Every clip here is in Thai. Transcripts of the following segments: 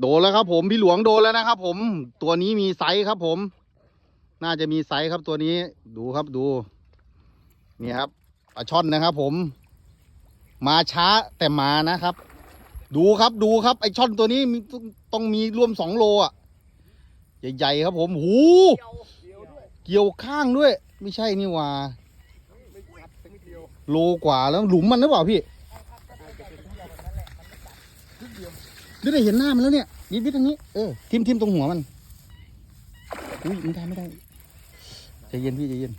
โดนแล้วครับผมพี่หลวงโดนแล้วนะครับผมตัวนี้มีไซส์ครับผม น่าจะมีไซส์ครับตัวนี้ดูครับดู นี่ครับปลาช่อนนะครับผม มาช้าแต่มานะครับ ดูครับดูครับไอช่อนตัวนี้มีต้องมีรวมสองโลอะใหญ่ๆครับผมหูเกี่ยวข้างด้วย ไม่ใช่นี่ว่าโลกว่าแล้วหลุมมันหรือเปล่าพี่ นี่ได้เห็นหน้ามันแล้วเนี่ยนิดนิดตรงนี้เออทิมทิมตรงหัวมันอุ้ยไม่ได้ไม่ได้ใจเย็นพี่ใจเย็น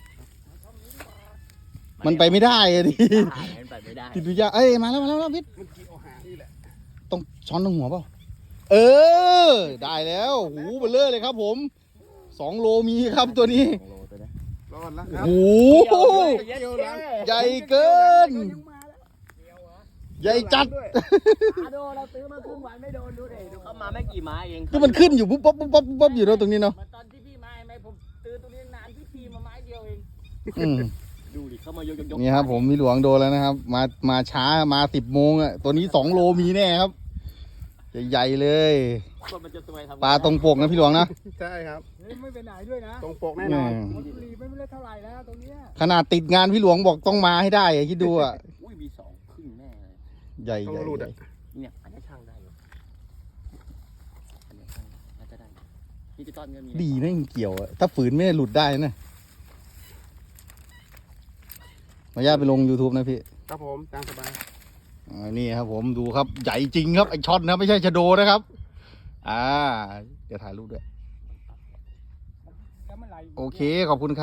มันไปไม่ได้อะดิมันไปไม่ได้ติดดูยาเอ้ยมาแล้วมาแล้วมาแล้วพี่เมื่อกี้เอาหางนี่แหละต้องช้อนตรงหัวเปล่าเออ ได้แล้วหูเบลเลอร์เลยครับ ผมสองโลมีครับตัวนี้โลตัวนี้รอดแล้วโอ้ครับโหเดียวแล้วใหญ่เกิน ใหญ่จัดด้วยอาโดเราซื้อมาครึ่งวันไม่โดนดูดิดูเข้ามาไม่กี่ไม้เองก็มันขึ้นอยู่ปุ๊บปั๊บปุ๊บปั๊บปุ๊บปั๊บอยู่แล้วตรงนี้เนาะมันตอนที่พี่มาไหมผมซื้อตัวนี้นานพี่ทีมาไม้เดียวเองอืมดูดิเข้ามายกยกยกนี่ครับผมมีหลวงโดนแล้วนะครับ มามาช้ามาสิบโมงอะตัวนี้สองโลมีแน่ครับใหญ่ๆเลยคนมันจะสวยทำไปลาตรงปกนะพี่หลวงนะใช่ครับไม่ไปไหนด้วยนะตรงปกแน่นอนแหม่ผลบุรีไม่ได้เท่าไหร่แล้วตรงเนี้ยขนาดติดงานพี่หลวงบอกต้องมาให้ได้อะคิดดูอะ ใหญ่ต้องใหญ่รูดใหอะญ่เนี่ยอันนี้ช่างได้อยู่อันนี้ช่างน่าจะได้อยู่นี่จะต้อนเงินมีดีนะยังเกี่ยวอะถ้าฝืนไม่ได้หลุดได้นะมาย่าไปลง YouTube นะพี่ ครับผมตามสบาย อ่านี่ครับผมดูครับใหญ่จริงครับไอช็อตนะไม่ใช่ชะโดนะครับ อ่า เดี๋ยวถ่ายรูปด้วย แล้วมันไหล โอเคขอบคุณครับ